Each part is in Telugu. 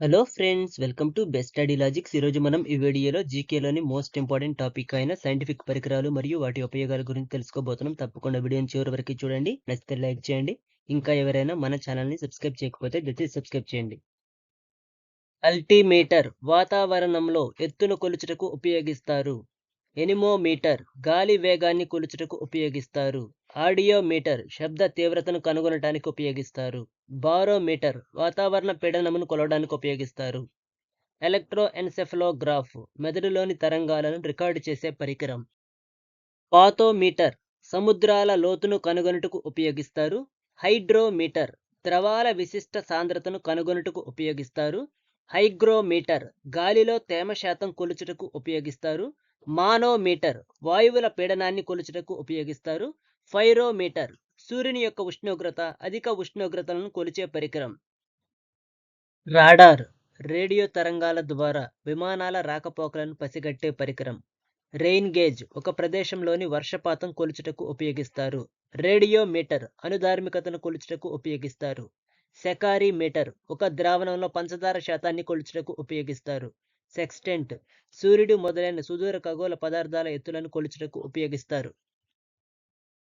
Hello friends welcome to best study logics ఈరోజు మనం ఈ వీడియోలో జీకేలోని మోస్ట్ ఇంపార్టెంట్ టాపిక్ అయిన సైంటిఫిక్ పరికరాలు మరియు వాటి ఉపయోగాల గురించి తెలుసుకోబోతున్నాం. తప్పకుండా వీడియోని చివరి వరకు చూడండి. నచ్చితే లైక్ చేయండి. ఇంకా ఎవరైనా మన ఛానల్ని సబ్స్క్రైబ్ చేయకపోతే దయచేసి సబ్స్క్రైబ్ చేయండి. అల్టీమీటర్ వాతావరణంలో ఎత్తును కొలుచుటకు ఉపయోగిస్తారు. ఎనిమోమీటర్ గాలి వేగాన్ని కొలుచుటకు ఉపయోగిస్తారు. ఆడియోమీటర్ శబ్ద తీవ్రతను కనుగొనటానికి ఉపయోగిస్తారు. బారోమీటర్ వాతావరణ పీడనమును కొలవడానికి ఉపయోగిస్తారు. ఎలక్ట్రోఎన్సెఫలోగ్రాఫ్ మెదడులోని తరంగాలను రికార్డు చేసే పరికరం. పాతోమీటర్ సముద్రాల లోతును కనుగొనుటకు ఉపయోగిస్తారు. హైడ్రోమీటర్ ద్రవాల విశిష్ట సాంద్రతను కనుగొనుటకు ఉపయోగిస్తారు. హైగ్రోమీటర్ గాలిలో తేమ శాతం కొలుచుటకు ఉపయోగిస్తారు. మానోమీటర్ వాయువుల పీడనాన్ని కొలుచుటకు ఉపయోగిస్తారు. ఫైరోమీటర్ సూర్యుని యొక్క ఉష్ణోగ్రత అధిక ఉష్ణోగ్రతలను కొలిచే పరికరం. రాడార్ రేడియో తరంగాల ద్వారా విమానాల రాకపోకలను పసిగట్టే పరికరం. రెయిన్ గేజ్ ఒక ప్రదేశంలోని వర్షపాతం కొలుచుటకు ఉపయోగిస్తారు. రేడియో మీటర్ అనుధార్మికతను కొలుచుటకు ఉపయోగిస్తారు. సెకారీ మీటర్ ఒక ద్రావణంలో పంచదార శాతాన్ని కొలుచుటకు ఉపయోగిస్తారు. సెక్స్టెంట్ సూర్యుడు మొదలైన సుదూర ఖగోళ పదార్థాల ఎత్తులను కొలుచుటకు ఉపయోగిస్తారు.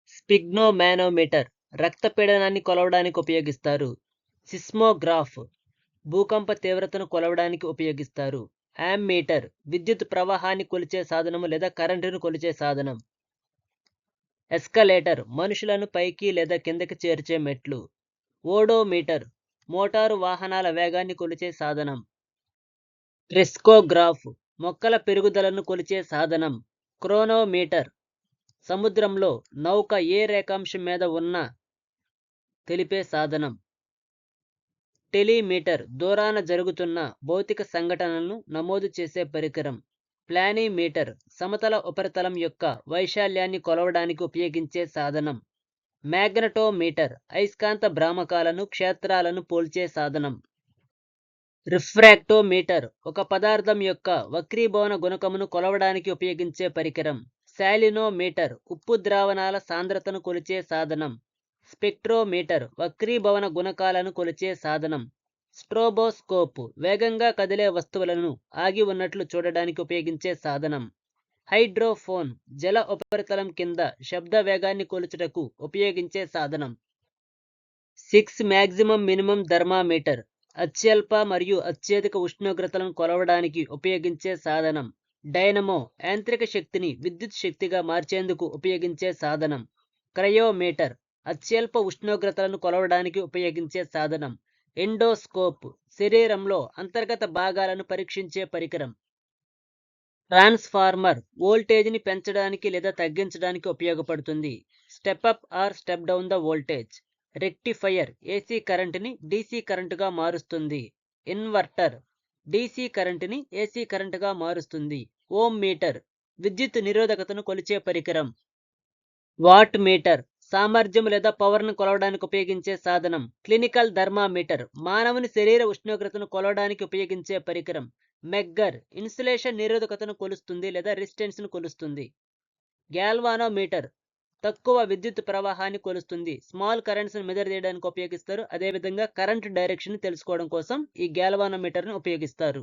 స్పిగ్నోమానోమీటర్ రక్త పీడనాన్ని కొలవడానికి ఉపయోగిస్తారు. సిస్మోగ్రాఫ్ భూకంప తీవ్రతను కొలవడానికి ఉపయోగిస్తారు. యామ్మీటర్ విద్యుత్ ప్రవాహాన్ని కొలిచే సాధనం లేదా కరెంటును కొలిచే సాధనం. ఎస్కలేటర్ మనుషులను పైకి లేదా కిందకి చేర్చే మెట్లు. ఓడోమీటర్ మోటారు వాహనాల వేగాన్ని కొలిచే సాధనం. ట్రిస్కోగ్రాఫ్ మొక్కల పెరుగుదలను కొలిచే సాధనం. క్రోనోమీటర్ సముద్రంలో నౌక ఏ రేఖాంశం మీద ఉన్నా తెలిపే సాధనం. టెలిమీటర్ దూరాన జరుగుతున్న భౌతిక సంఘటనలను నమోదు చేసే పరికరం. ప్లానీమీటర్ సమతల ఉపరితలం యొక్క వైశాల్యాన్ని కొలవడానికి ఉపయోగించే సాధనం. మ్యాగ్నటోమీటర్ అయస్కాంత భ్రామకాలను క్షేత్రాలను పోల్చే సాధనం. రిఫ్రాక్టోమీటర్ ఒక పదార్థం యొక్క వక్రీభవన గుణకమును కొలవడానికి ఉపయోగించే పరికరం. శాలినోమీటర్ ఉప్పు ద్రావణాల సాంద్రతను కొలిచే సాధనం. స్పెక్ట్రోమీటర్ వక్రీభవన గుణకాలను కొలిచే సాధనం. స్ట్రోబోస్కోప్ వేగంగా కదిలే వస్తువులను ఆగి ఉన్నట్లు చూడడానికి ఉపయోగించే సాధనం. హైడ్రోఫోన్ జల ఉపరితలం కింద శబ్ద వేగాన్ని కొలుచుటకు ఉపయోగించే సాధనం. సిక్స్ మ్యాక్సిమం మినిమం థర్మామీటర్ అత్యల్ప మరియు అత్యధిక ఉష్ణోగ్రతలను కొలవడానికి ఉపయోగించే సాధనం. డైనమో యాంత్రిక శక్తిని విద్యుత్ శక్తిగా మార్చేందుకు ఉపయోగించే సాధనం. క్రయోమీటర్ అత్యల్ప ఉష్ణోగ్రతలను కొలవడానికి ఉపయోగించే సాధనం. ఎండోస్కోప్ శరీరంలో అంతర్గత భాగాలను పరీక్షించే పరికరం. ట్రాన్స్ఫార్మర్ వోల్టేజ్ని పెంచడానికి లేదా తగ్గించడానికి ఉపయోగపడుతుంది. Step up or step down the voltage. Rectifier AC కరెంటుని డీసీ కరెంటుగా మారుస్తుంది. ఇన్వర్టర్ డీసీ కరెంటుని ఏసీ కరెంటుగా మారుస్తుంది. ఓమ్ మీటర్ విద్యుత్ నిరోధకతను కొలిచే పరికరం. వాట్ మీటర్ సామర్థ్యం లేదా పవర్ను కొలవడానికి ఉపయోగించే సాధనం. క్లినికల్ థర్మామీటర్ మానవుని శరీర ఉష్ణోగ్రతను కొలవడానికి ఉపయోగించే పరికరం. మెగ్గర్ ఇన్సులేషన్ నిరోధకతను కొలుస్తుంది లేదా రెసిస్టెన్స్ను కొలుస్తుంది. గ్యాల్వానోమీటర్ తక్కువ విద్యుత్ ప్రవాహాన్ని కొలుస్తుంది. స్మాల్ కరెంట్స్ను మెజర్ చేయడానికి ఉపయోగిస్తారు. అదేవిధంగా కరెంట్ డైరెక్షన్ తెలుసుకోవడం కోసం ఈ గ్యాల్వానోమీటర్ను ఉపయోగిస్తారు.